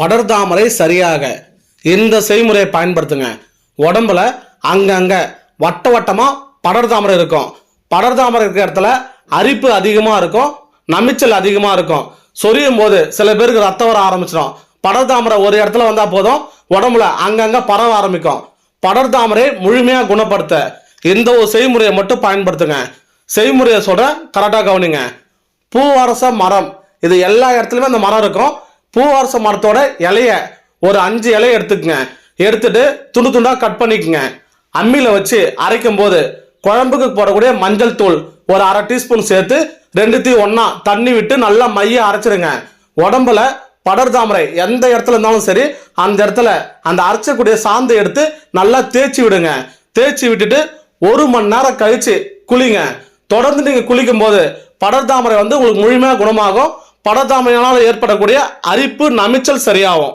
படர்தாமரை சரியாக. இந்த செய்முறையை பயன்படுத்துங்க. உடம்புல அங்கங்கே வட்ட வட்டமாக படர்தாமரை இருக்கும். படர்தாமரை இருக்கிற இடத்துல அரிப்பு அதிகமாக இருக்கும். நமிச்சல் அதிகமாக இருக்கும். சொரியும் போது சில பேருக்கு ரத்தம் வர ஆரம்பிச்சிடும். படர்தாமரை ஒரு இடத்துல வந்தால் போதும். உடம்புல அங்கங்கே பரவ ஆரம்பிக்கும். படர்தாமரை முழுமையாக குணப்படுத்த இந்த ஒரு செய்முறையை மட்டும் பயன்படுத்துங்க. செய்முறையை சொல்றேன் கரெக்டாக கவனிங்க. பூவரச மரம். இது எல்லா இடத்துலையுமே அந்த மரம் இருக்கும். பூவாரச மரத்தோட இலைய ஒரு அஞ்சு இலைய எடுத்துக்கங்க. எடுத்துட்டு துண்டு துண்டா கட் பண்ணிக்கங்க. அம்மியில வச்சு அரைக்கும் போது குழம்புக்கு போடக்கூடிய மஞ்சள் தூள் ஒரு அரை டீஸ்பூன் சேர்த்து ரெண்டுத்தையும் ஒன்னா தண்ணி விட்டு நல்லா மைய அரைச்சிருங்க. உடம்புல படர்தாமரை எந்த இடத்துல இருந்தாலும் சரி அந்த இடத்துல அந்த அரைச்சக்கூடிய சாந்தை எடுத்து நல்லா தேய்ச்சி விடுங்க. தேய்ச்சி விட்டுட்டு ஒரு மணி நேரம் கழிச்சு குளிங்க. தொடர்ந்து நீங்க குளிக்கும் போது படர்தாமரை வந்து உங்களுக்கு முழுமையாக குணமாகும். படர்தாமரையினால் ஏற்படக்கூடிய அரிப்பு நமிச்சல் சரியாகும்.